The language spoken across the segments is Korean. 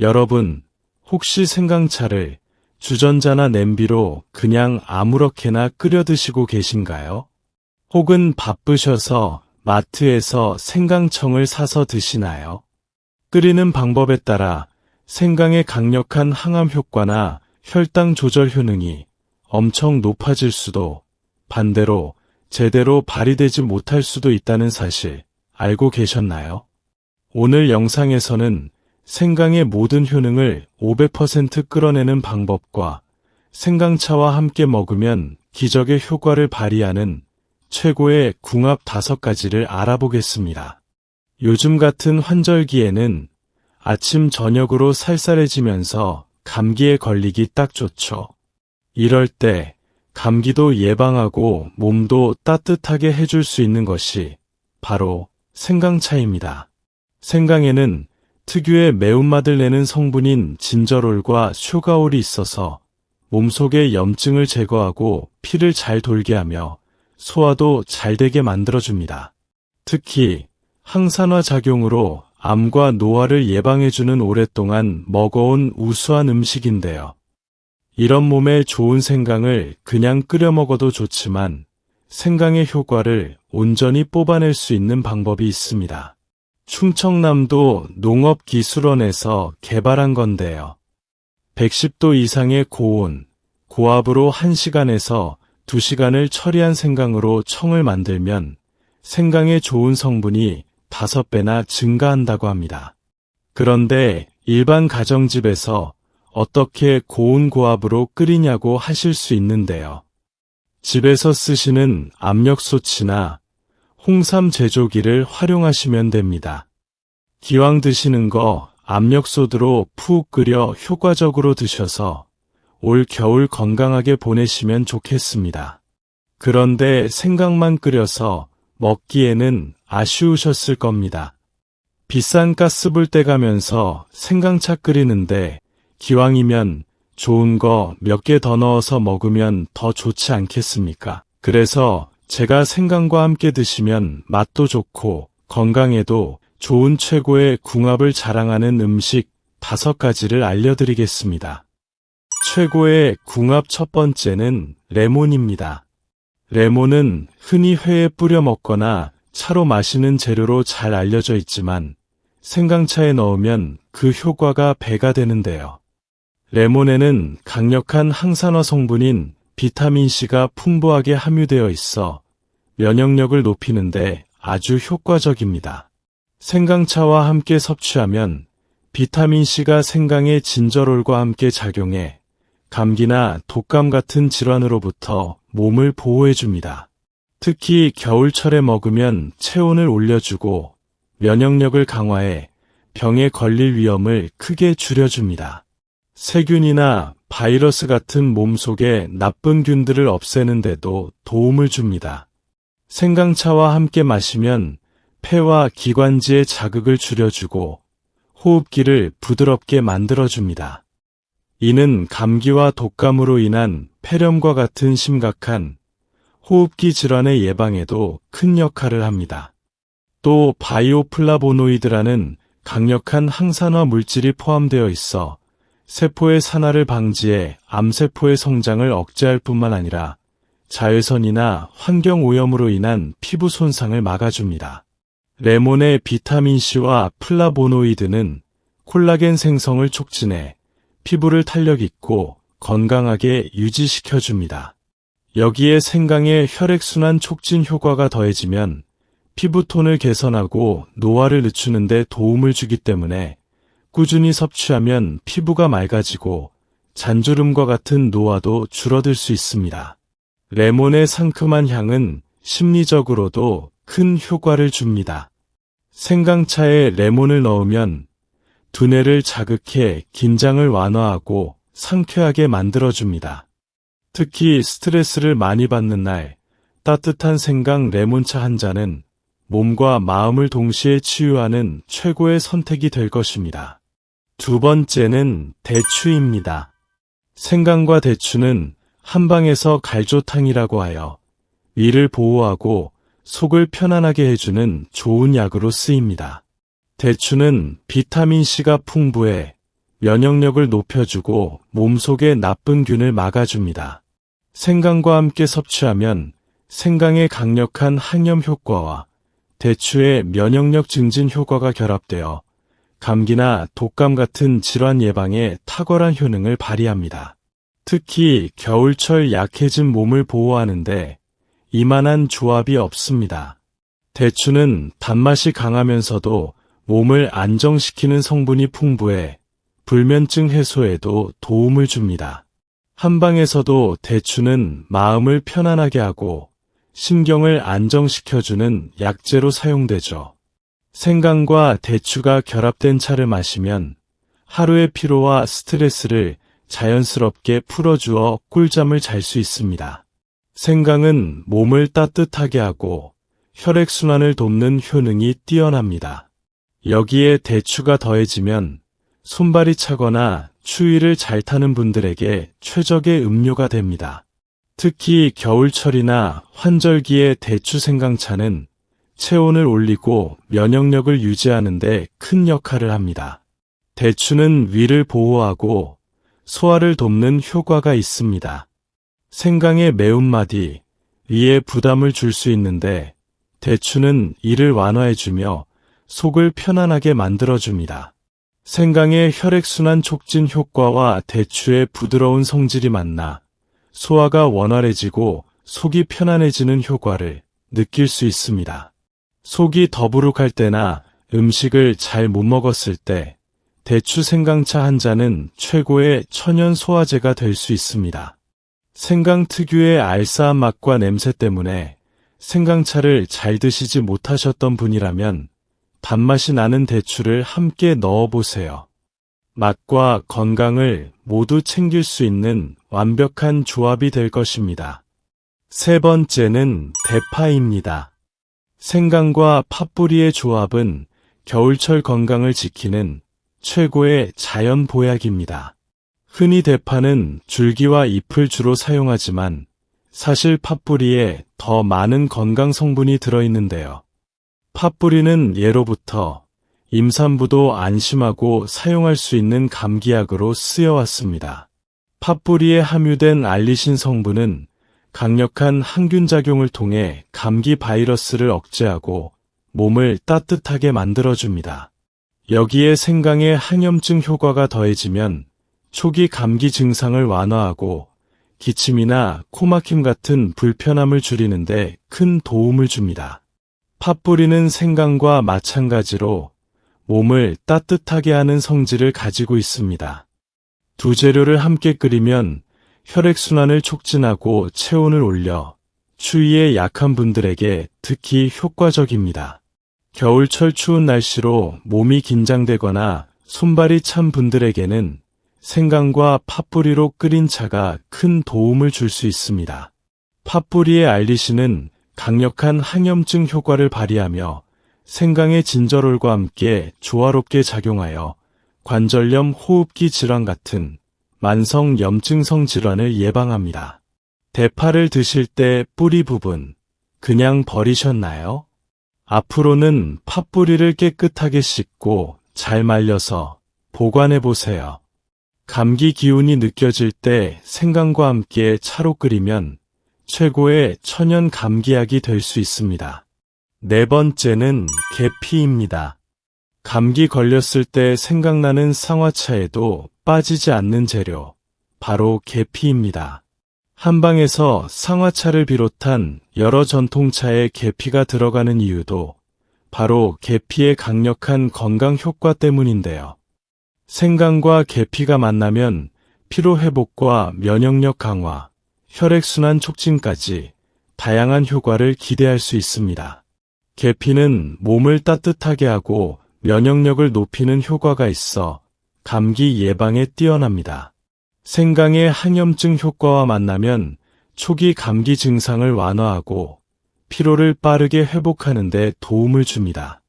여러분, 혹시 생강차를 주전자나 냄비로 그냥 아무렇게나 끓여 드시고 계신가요? 혹은 바쁘셔서 마트에서 생강청을 사서 드시나요? 끓이는 방법에 따라 생강의 강력한 항암 효과나 혈당 조절 효능이 엄청 높아질 수도 반대로 제대로 발휘되지 못할 수도 있다는 사실 알고 계셨나요? 오늘 영상에서는 생강의 모든 효능을 500% 끌어내는 방법과 생강차와 함께 먹으면 기적의 효과를 발휘하는 최고의 궁합 다섯 가지를 알아보겠습니다. 요즘 같은 환절기에는 아침 저녁으로 살살해지면서 감기에 걸리기 딱 좋죠. 이럴 때 감기도 예방하고 몸도 따뜻하게 해줄 수 있는 것이 바로 생강차입니다. 생강에는 특유의 매운맛을 내는 성분인 진저롤과 슈가올이 있어서 몸속의 염증을 제거하고 피를 잘 돌게 하며 소화도 잘 되게 만들어줍니다. 특히 항산화 작용으로 암과 노화를 예방해주는 오랫동안 먹어온 우수한 음식인데요. 이런 몸에 좋은 생강을 그냥 끓여 먹어도 좋지만 생강의 효과를 온전히 뽑아낼 수 있는 방법이 있습니다. 충청남도 농업기술원에서 개발한 건데요. 110도 이상의 고온, 고압으로 1시간에서 2시간을 처리한 생강으로 청을 만들면 생강의 좋은 성분이 5배나 증가한다고 합니다. 그런데 일반 가정집에서 어떻게 고온 고압으로 끓이냐고 하실 수 있는데요. 집에서 쓰시는 압력솥이나 홍삼 제조기를 활용하시면 됩니다. 기왕 드시는 거 압력솥으로 푹 끓여 효과적으로 드셔서 올 겨울 건강하게 보내시면 좋겠습니다. 그런데 생각만 끓여서 먹기에는 아쉬우셨을 겁니다. 비싼 가스불 떼가면서 생강차 끓이는데 기왕이면 좋은 거 몇 개 더 넣어서 먹으면 더 좋지 않겠습니까? 그래서 제가 생강과 함께 드시면 맛도 좋고 건강에도 좋은 최고의 궁합을 자랑하는 음식 다섯 가지를 알려드리겠습니다. 최고의 궁합 첫 번째는 레몬입니다. 레몬은 흔히 회에 뿌려 먹거나 차로 마시는 재료로 잘 알려져 있지만 생강차에 넣으면 그 효과가 배가 되는데요. 레몬에는 강력한 항산화 성분인 비타민C가 풍부하게 함유되어 있어 면역력을 높이는데 아주 효과적입니다. 생강차와 함께 섭취하면 비타민C가 생강의 진저롤과 함께 작용해 감기나 독감 같은 질환으로부터 몸을 보호해줍니다. 특히 겨울철에 먹으면 체온을 올려주고 면역력을 강화해 병에 걸릴 위험을 크게 줄여줍니다. 세균이나 바이러스 같은 몸속의 나쁜 균들을 없애는 데도 도움을 줍니다. 생강차와 함께 마시면 폐와 기관지의 자극을 줄여주고 호흡기를 부드럽게 만들어줍니다. 이는 감기와 독감으로 인한 폐렴과 같은 심각한 호흡기 질환의 예방에도 큰 역할을 합니다. 또 바이오플라보노이드라는 강력한 항산화 물질이 포함되어 있어 세포의 산화를 방지해 암세포의 성장을 억제할 뿐만 아니라 자외선이나 환경 오염으로 인한 피부 손상을 막아줍니다. 레몬의 비타민C와 플라보노이드는 콜라겐 생성을 촉진해 피부를 탄력 있고 건강하게 유지시켜줍니다. 여기에 생강의 혈액순환 촉진 효과가 더해지면 피부톤을 개선하고 노화를 늦추는 데 도움을 주기 때문에 꾸준히 섭취하면 피부가 맑아지고 잔주름과 같은 노화도 줄어들 수 있습니다. 레몬의 상큼한 향은 심리적으로도 큰 효과를 줍니다. 생강차에 레몬을 넣으면 두뇌를 자극해 긴장을 완화하고 상쾌하게 만들어줍니다. 특히 스트레스를 많이 받는 날 따뜻한 생강 레몬차 한 잔은 몸과 마음을 동시에 치유하는 최고의 선택이 될 것입니다. 두 번째는 대추입니다. 생강과 대추는 한방에서 갈조탕이라고 하여 위를 보호하고 속을 편안하게 해주는 좋은 약으로 쓰입니다. 대추는 비타민C가 풍부해 면역력을 높여주고 몸속의 나쁜 균을 막아줍니다. 생강과 함께 섭취하면 생강의 강력한 항염 효과와 대추의 면역력 증진 효과가 결합되어 감기나 독감 같은 질환 예방에 탁월한 효능을 발휘합니다. 특히 겨울철 약해진 몸을 보호하는데 이만한 조합이 없습니다. 대추는 단맛이 강하면서도 몸을 안정시키는 성분이 풍부해 불면증 해소에도 도움을 줍니다. 한방에서도 대추는 마음을 편안하게 하고 신경을 안정시켜주는 약재로 사용되죠. 생강과 대추가 결합된 차를 마시면 하루의 피로와 스트레스를 자연스럽게 풀어주어 꿀잠을 잘 수 있습니다. 생강은 몸을 따뜻하게 하고 혈액순환을 돕는 효능이 뛰어납니다. 여기에 대추가 더해지면 손발이 차거나 추위를 잘 타는 분들에게 최적의 음료가 됩니다. 특히 겨울철이나 환절기의 대추 생강차는 체온을 올리고 면역력을 유지하는 데 큰 역할을 합니다. 대추는 위를 보호하고 소화를 돕는 효과가 있습니다. 생강의 매운맛이 위에 부담을 줄 수 있는데 대추는 이를 완화해주며 속을 편안하게 만들어줍니다. 생강의 혈액순환 촉진 효과와 대추의 부드러운 성질이 만나 소화가 원활해지고 속이 편안해지는 효과를 느낄 수 있습니다. 속이 더부룩할 때나 음식을 잘 못 먹었을 때 대추 생강차 한 잔은 최고의 천연 소화제가 될 수 있습니다. 생강 특유의 알싸한 맛과 냄새 때문에 생강차를 잘 드시지 못하셨던 분이라면 단맛이 나는 대추를 함께 넣어보세요. 맛과 건강을 모두 챙길 수 있는 완벽한 조합이 될 것입니다. 세 번째는 대파입니다. 생강과 팥뿌리의 조합은 겨울철 건강을 지키는 최고의 자연 보약입니다. 흔히 대파는 줄기와 잎을 주로 사용하지만 사실 팥뿌리에 더 많은 건강 성분이 들어있는데요. 팥뿌리는 예로부터 임산부도 안심하고 사용할 수 있는 감기약으로 쓰여왔습니다. 팥뿌리에 함유된 알리신 성분은 강력한 항균 작용을 통해 감기 바이러스를 억제하고 몸을 따뜻하게 만들어줍니다. 여기에 생강의 항염증 효과가 더해지면 초기 감기 증상을 완화하고 기침이나 코막힘 같은 불편함을 줄이는데 큰 도움을 줍니다. 팥뿌리는 생강과 마찬가지로 몸을 따뜻하게 하는 성질을 가지고 있습니다. 두 재료를 함께 끓이면 혈액순환을 촉진하고 체온을 올려 추위에 약한 분들에게 특히 효과적입니다. 겨울철 추운 날씨로 몸이 긴장되거나 손발이 찬 분들에게는 생강과 팥뿌리로 끓인 차가 큰 도움을 줄 수 있습니다. 팥뿌리의 알리신은 강력한 항염증 효과를 발휘하며 생강의 진저롤과 함께 조화롭게 작용하여 관절염 호흡기 질환 같은 만성 염증성 질환을 예방합니다. 대파를 드실 때 뿌리 부분 그냥 버리셨나요? 앞으로는 팥뿌리를 깨끗하게 씻고 잘 말려서 보관해 보세요. 감기 기운이 느껴질 때 생강과 함께 차로 끓이면 최고의 천연 감기약이 될 수 있습니다. 네 번째는 계피입니다. 감기 걸렸을 때 생각나는 상화차에도 빠지지 않는 재료, 바로 계피입니다. 한방에서 상화차를 비롯한 여러 전통차에 계피가 들어가는 이유도 바로 계피의 강력한 건강 효과 때문인데요. 생강과 계피가 만나면 피로 회복과 면역력 강화, 혈액순환 촉진까지 다양한 효과를 기대할 수 있습니다. 계피는 몸을 따뜻하게 하고 면역력을 높이는 효과가 있어 감기 예방에 뛰어납니다. 생강의 항염증 효과와 만나면 초기 감기 증상을 완화하고 피로를 빠르게 회복하는 데 도움을 줍니다.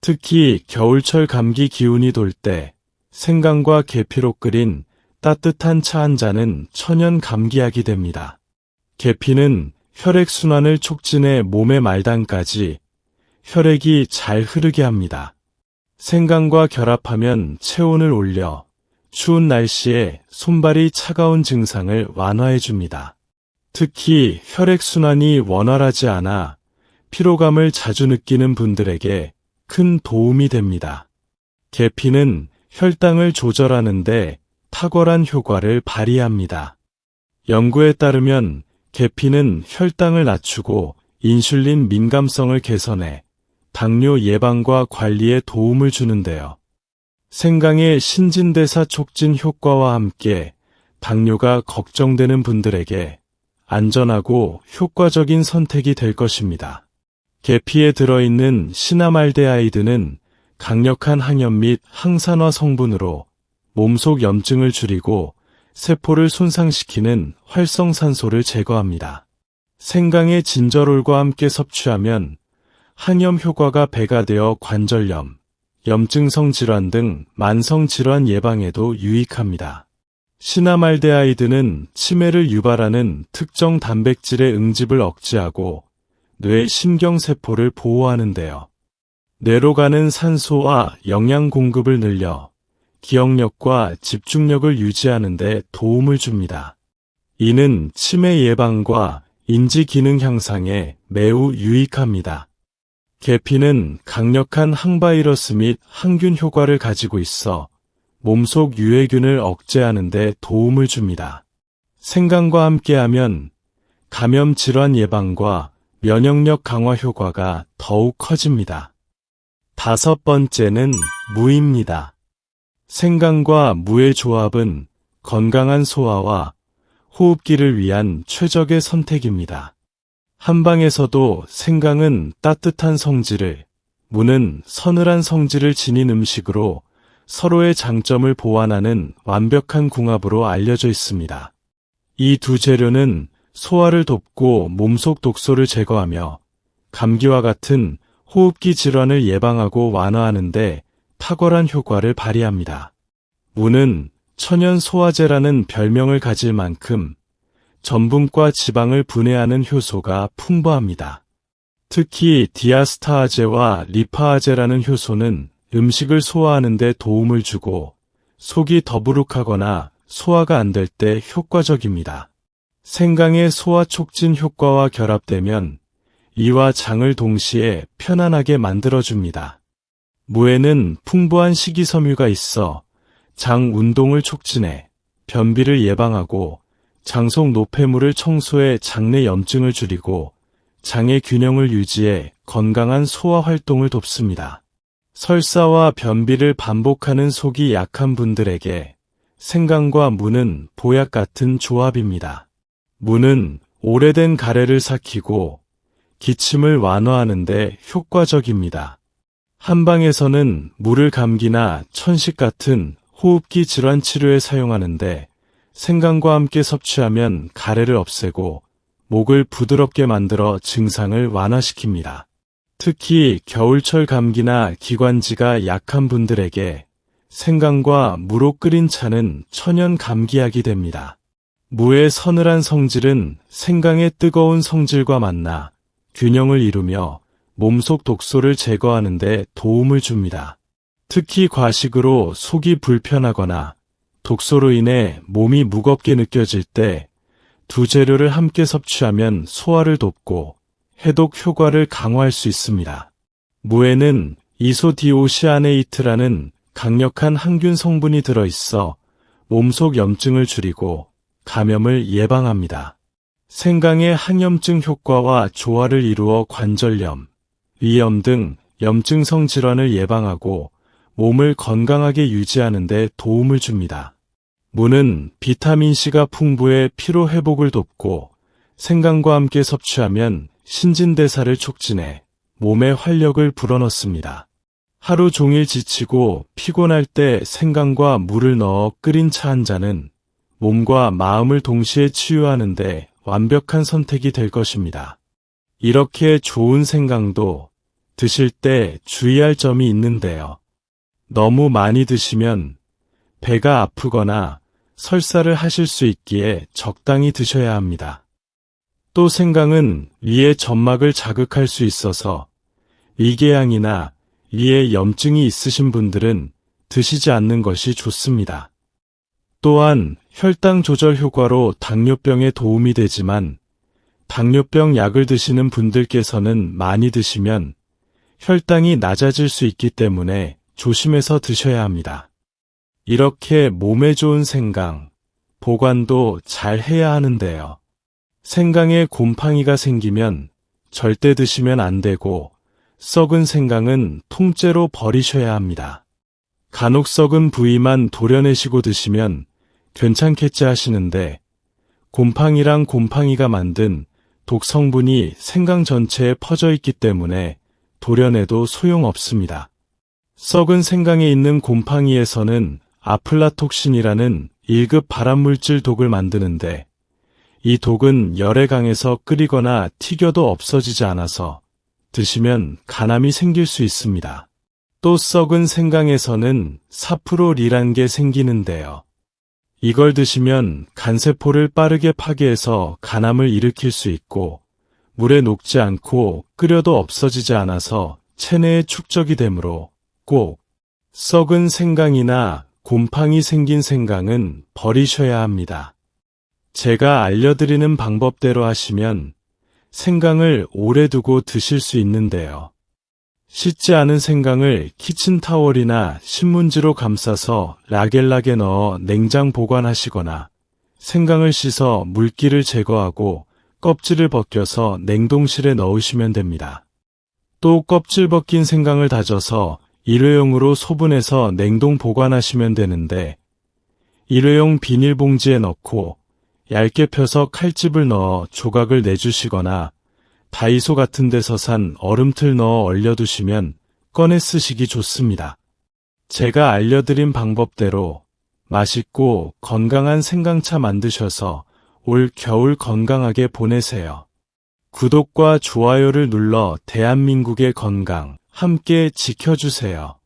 특히 겨울철 감기 기운이 돌 때 생강과 계피로 끓인 따뜻한 차 한 잔은 천연 감기약이 됩니다. 계피는 혈액순환을 촉진해 몸의 말단까지 혈액이 잘 흐르게 합니다. 생강과 결합하면 체온을 올려 추운 날씨에 손발이 차가운 증상을 완화해 줍니다. 특히 혈액순환이 원활하지 않아 피로감을 자주 느끼는 분들에게 큰 도움이 됩니다. 계피는 혈당을 조절하는데 탁월한 효과를 발휘합니다. 연구에 따르면 계피는 혈당을 낮추고 인슐린 민감성을 개선해 당뇨 예방과 관리에 도움을 주는데요. 생강의 신진대사 촉진 효과와 함께 당뇨가 걱정되는 분들에게 안전하고 효과적인 선택이 될 것입니다. 계피에 들어있는 시나말데하이드는 강력한 항염 및 항산화 성분으로 몸속 염증을 줄이고 세포를 손상시키는 활성산소를 제거합니다. 생강의 진저롤과 함께 섭취하면 항염 효과가 배가 되어 관절염, 염증성 질환 등 만성 질환 예방에도 유익합니다. 시나말데하이드는 치매를 유발하는 특정 단백질의 응집을 억제하고 뇌 신경세포를 보호하는데요. 뇌로 가는 산소와 영양 공급을 늘려 기억력과 집중력을 유지하는 데 도움을 줍니다. 이는 치매 예방과 인지 기능 향상에 매우 유익합니다. 계피는 강력한 항바이러스 및 항균 효과를 가지고 있어 몸속 유해균을 억제하는 데 도움을 줍니다. 생강과 함께하면 감염 질환 예방과 면역력 강화 효과가 더욱 커집니다. 다섯 번째는 무입니다. 생강과 무의 조합은 건강한 소화와 호흡기를 위한 최적의 선택입니다. 한방에서도 생강은 따뜻한 성질을, 무는 서늘한 성질을 지닌 음식으로 서로의 장점을 보완하는 완벽한 궁합으로 알려져 있습니다. 이 두 재료는 소화를 돕고 몸속 독소를 제거하며 감기와 같은 호흡기 질환을 예방하고 완화하는데 탁월한 효과를 발휘합니다. 무는 천연 소화제라는 별명을 가질 만큼 전분과 지방을 분해하는 효소가 풍부합니다. 특히 디아스타아제와 리파아제라는 효소는 음식을 소화하는 데 도움을 주고 속이 더부룩하거나 소화가 안 될 때 효과적입니다. 생강의 소화 촉진 효과와 결합되면 이와 장을 동시에 편안하게 만들어줍니다. 무에는 풍부한 식이섬유가 있어 장 운동을 촉진해 변비를 예방하고 장속 노폐물을 청소해 장내 염증을 줄이고 장의 균형을 유지해 건강한 소화 활동을 돕습니다. 설사와 변비를 반복하는 속이 약한 분들에게 생강과 무는 보약 같은 조합입니다. 무는 오래된 가래를 삭히고 기침을 완화하는데 효과적입니다. 한방에서는 물을 감기나 천식 같은 호흡기 질환 치료에 사용하는데 생강과 함께 섭취하면 가래를 없애고 목을 부드럽게 만들어 증상을 완화시킵니다. 특히 겨울철 감기나 기관지가 약한 분들에게 생강과 무로 끓인 차는 천연 감기약이 됩니다. 무의 서늘한 성질은 생강의 뜨거운 성질과 만나 균형을 이루며 몸속 독소를 제거하는 데 도움을 줍니다. 특히 과식으로 속이 불편하거나 독소로 인해 몸이 무겁게 느껴질 때 두 재료를 함께 섭취하면 소화를 돕고 해독 효과를 강화할 수 있습니다. 무에는 이소디오시아네이트라는 강력한 항균 성분이 들어있어 몸속 염증을 줄이고 감염을 예방합니다. 생강의 항염증 효과와 조화를 이루어 관절염, 위염 등 염증성 질환을 예방하고 몸을 건강하게 유지하는 데 도움을 줍니다. 무는 비타민C가 풍부해 피로 회복을 돕고 생강과 함께 섭취하면 신진대사를 촉진해 몸에 활력을 불어넣습니다. 하루 종일 지치고 피곤할 때 생강과 물을 넣어 끓인 차 한 잔은 몸과 마음을 동시에 치유하는데 완벽한 선택이 될 것입니다. 이렇게 좋은 생강도 드실 때 주의할 점이 있는데요. 너무 많이 드시면 배가 아프거나 설사를 하실 수 있기에 적당히 드셔야 합니다. 또 생강은 위의 점막을 자극할 수 있어서 위궤양이나 위에 염증이 있으신 분들은 드시지 않는 것이 좋습니다. 또한 혈당 조절 효과로 당뇨병에 도움이 되지만 당뇨병 약을 드시는 분들께서는 많이 드시면 혈당이 낮아질 수 있기 때문에 조심해서 드셔야 합니다. 이렇게 몸에 좋은 생강, 보관도 잘 해야 하는데요. 생강에 곰팡이가 생기면 절대 드시면 안 되고 썩은 생강은 통째로 버리셔야 합니다. 간혹 썩은 부위만 도려내시고 드시면 괜찮겠지 하시는데 곰팡이랑 곰팡이가 만든 독 성분이 생강 전체에 퍼져 있기 때문에 도려내도 소용없습니다. 썩은 생강에 있는 곰팡이에서는 아플라톡신이라는 1급 발암물질 독을 만드는데 이 독은 열에 강해서 끓이거나 튀겨도 없어지지 않아서 드시면 간암이 생길 수 있습니다. 또 썩은 생강에서는 사프로리란 게 생기는데요. 이걸 드시면 간세포를 빠르게 파괴해서 간암을 일으킬 수 있고 물에 녹지 않고 끓여도 없어지지 않아서 체내에 축적이 되므로 꼭 썩은 생강이나 곰팡이 생긴 생강은 버리셔야 합니다. 제가 알려드리는 방법대로 하시면 생강을 오래 두고 드실 수 있는데요. 씻지 않은 생강을 키친타월이나 신문지로 감싸서 라겔락에 넣어 냉장 보관하시거나 생강을 씻어 물기를 제거하고 껍질을 벗겨서 냉동실에 넣으시면 됩니다. 또 껍질 벗긴 생강을 다져서 일회용으로 소분해서 냉동 보관하시면 되는데 일회용 비닐봉지에 넣고 얇게 펴서 칼집을 넣어 조각을 내주시거나 다이소 같은 데서 산 얼음틀 넣어 얼려두시면 꺼내 쓰시기 좋습니다. 제가 알려드린 방법대로 맛있고 건강한 생강차 만드셔서 올 겨울 건강하게 보내세요. 구독과 좋아요를 눌러 대한민국의 건강 함께 지켜주세요.